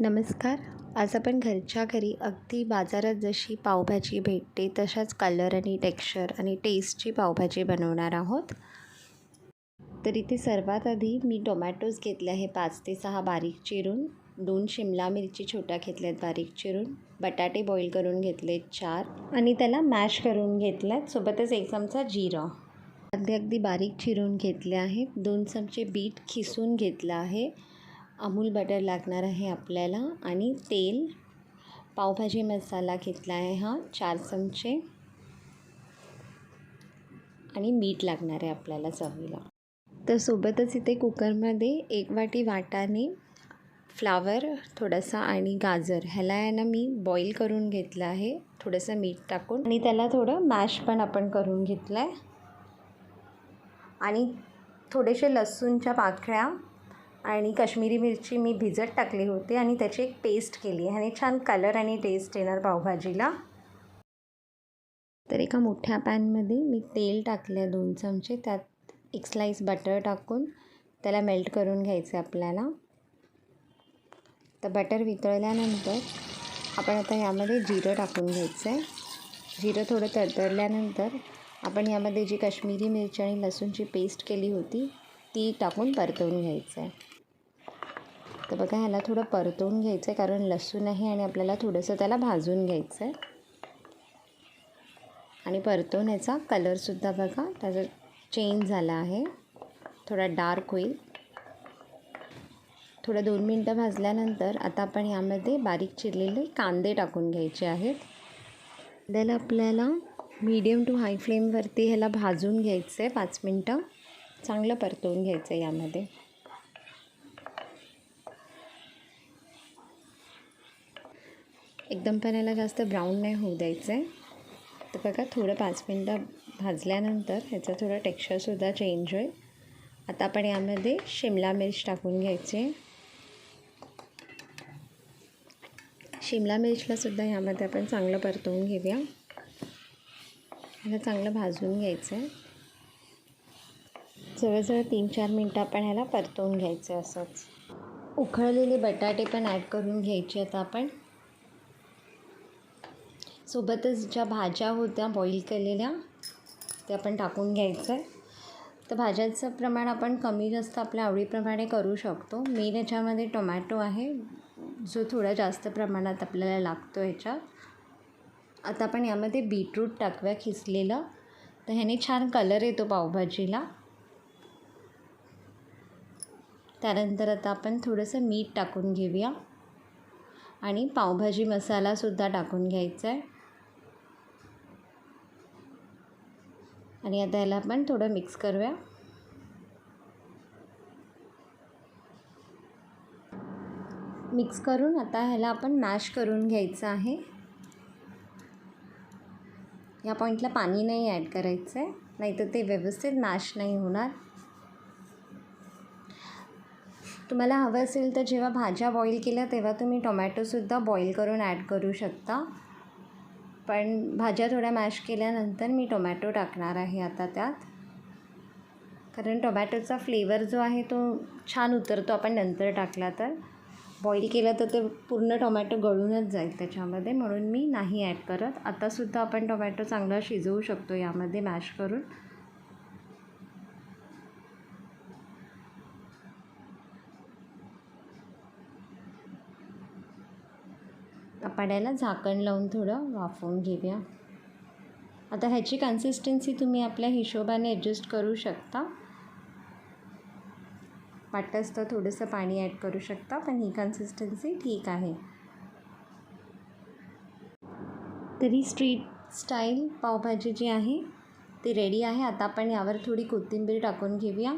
नमस्कार. आज आपण घरच्या घरी अगदी बाजारात जशी पावभाजी भेटते तशाच कलर आणि टेक्स्चर आणि टेस्टची पावभाजी बनवणार आहोत. तर इथे सर्वात आधी मी टोमॅटोज घेतले आहे पाच ते सहा बारीक चिरून. दोन शिमला मिरची छोट्या घेतल्यात बारीक चिरून. बटाटे बॉईल करून घेतले चार. आणि त्याला मॅश करून घेतल्यात. सोबतच एक चमचा जिरा. अगदी अगदी बारीक चिरून घेतले आहेत. दोन चमचे बीट खिसून घेतलं आहे. अमूल बटर लागणार आहे आपल्याला आणि तेल. पावभाजी मसाला घेतला आहे हा चार चमचे. आणि मीठ लागणार आहे आपल्याला चवीला. तर सोबतच इथे कुकरमध्ये एक वाटी वाटाणे फ्लावर थोडासा आणि गाजर. ह्याला आहे ना मी बॉईल करून घेतलं आहे. थोडंसं मीठ टाकून. आणि त्याला थोडं मॅश पण आपण करून घेतलं आहे आणि थोडेसे लसूणच्या पाकळ्या आणि कश्मीरी मिरची मी भिजत टाकली होती आणि त्याची एक पेस्ट केली आहे. आणि छान कलर आणि टेस्ट येणार पावभाजीला. तर एका मोठ्या पॅनमध्ये मी तेल टाकलं दोन चमचे. त्यात एक स्लाईस बटर टाकून त्याला मेल्ट करून घ्यायचं आहे आपल्याला. तर बटर वितळल्यानंतर आपण आता यामध्ये जिरं टाकून घ्यायचं आहे जिरं थोडं तरतरल्यानंतर आपण यामध्ये जी कश्मीरी मिरची आणि लसूणची पेस्ट केली होती ती टाकून परतवून घ्यायचं आहे तर बघा ह्याला थोडं परतवून घ्यायचं आहे कारण लसूण आहे आणि आपल्याला थोडंसं त्याला भाजून घ्यायचं आहे आणि परतवण्याचा कलरसुद्धा बघा त्याचा चेंज झाला आहे. थोडा डार्क होईल. थोडं दोन मिनटं भाजल्यानंतर आता आपण यामध्ये बारीक चिरलेले कांदे टाकून घ्यायचे आहेत. त्याला आपल्याला मीडियम टू हाय फ्लेमवरती ह्याला भाजून घ्यायचं आहे पाच मिनटं. चांगलं परतवून घ्यायचं आहे यामध्ये. एकदम पण याला जास्त ब्राऊन नाही होऊ द्यायचं आहे तर बघा थोडं पाच मिनटं भाजल्यानंतर ह्याचं थोडं टेक्स्चरसुद्धा चेंज होईल. आता आपण यामध्ये शिमला मिर्च टाकून घ्यायची. शिमला मिर्चलासुद्धा यामध्ये आपण चांगलं परतवून घेऊया. ह्याला चांगलं भाजून घ्यायचं आहे जवळजवळ तीन चार मिनटं आपण ह्याला परतवून घ्यायचं असंच. उखळलेले बटाटे पण ॲड करून घ्यायचे आता आपण. सोबतच ज्या भाज्या होत्या बॉईल केलेल्या त्या आपण टाकून घ्यायचं आहे. तर भाज्यांचं प्रमाण आपण कमी जास्त आपल्या आवडीप्रमाणे करू शकतो. मेन याच्यामध्ये टोमॅटो आहे जो थोडा जास्त प्रमाणात आपल्याला लागतो ह्याच्यात आता आपण यामध्ये बीटरूट टाकूया खिसलेलं. तर ह्याने छान कलर येतो पावभाजीला. त्यानंतर आता आपण थोडंसं मीठ टाकून घेऊया. आणि पावभाजी मसालासुद्धा टाकून घ्यायचा आहे. आणि आता याला आपण थोडं मिक्स करूया. मिक्स करून आता ह्याला आपण मॅश करून घ्यायचं आहे. या पॉईंटला पाणी नाही ॲड करायचं आहे नाहीतर ते व्यवस्थित मॅश नाही होणार. तुम्हाला हवं असेल तर जेव्हा भाज्या बॉईल केल्या तेव्हा तुम्ही टोमॅटोसुद्धा बॉईल करून ॲड करू शकता. पण भाज्या थोड्या मॅश केल्यानंतर मी टोमॅटो टाकणार आहे आता त्यात. कारण टोमॅटोचा फ्लेवर जो आहे तो छान उतरतो आपण नंतर टाकला तर. बॉईल केलं तर ते पूर्ण टोमॅटो गळूनच जाईल त्याच्यामध्ये म्हणून मी नाही ॲड करत. आतासुद्धा आपण टोमॅटो चांगला शिजवू शकतो यामध्ये मॅश करून. आपण झाकण लावून थोडं वाफवून घेऊया. आता ह्याची कन्सिस्टन्सी तुम्ही आपल्या हिशोबाने ॲडजस्ट करू शकता. वाटलंच तर थोडंसं पाणी ॲड करू शकता पण ही कन्सिस्टन्सी ठीक आहे. तरी स्ट्रीट स्टाईल पावभाजी जी आहे ती रेडी आहे. आता आपण यावर थोडी कोथिंबीर टाकून घेऊया.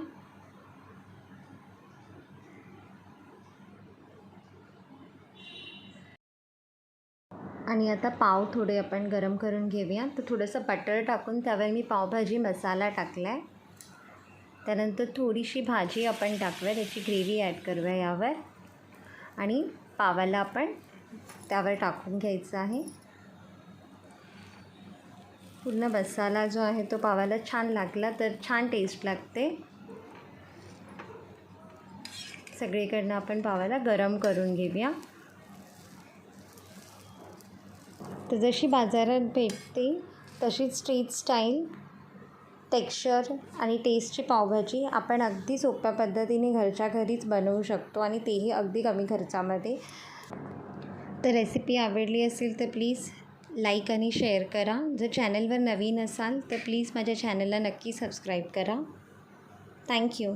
आणि आता पाव थोडे आपण गरम करून घेऊया. तर थोडंसं बटर टाकून त्यावर मी पावभाजी मसाला टाकला आहे त्यानंतर थोडीशी भाजी आपण टाकूया. त्याची ग्रेव्ही ॲड करूया यावर. आणि पावाला आपण त्यावर टाकून घ्यायचं आहे. पूर्ण मसाला जो आहे तो पावाला छान लागला तर छान टेस्ट लागते. सगळीकडनं आपण पावाला गरम करून घेऊया. तर जशी बाजारात भेटते तशीच स्ट्रीट स्टाईल टेक्स्चर आणि टेस्टची पावभाजी आपण अगदी सोप्या पद्धतीने घरच्या घरीच बनवू शकतो आणि तेही अगदी कमी खर्चामध्ये. तर रेसिपी आवडली असेल तर प्लीज लाईक आणि शेअर करा. जर चॅनलवर नवीन असाल तर प्लीज माझ्या चॅनलला नक्की सबस्क्राईब करा. थँक्यू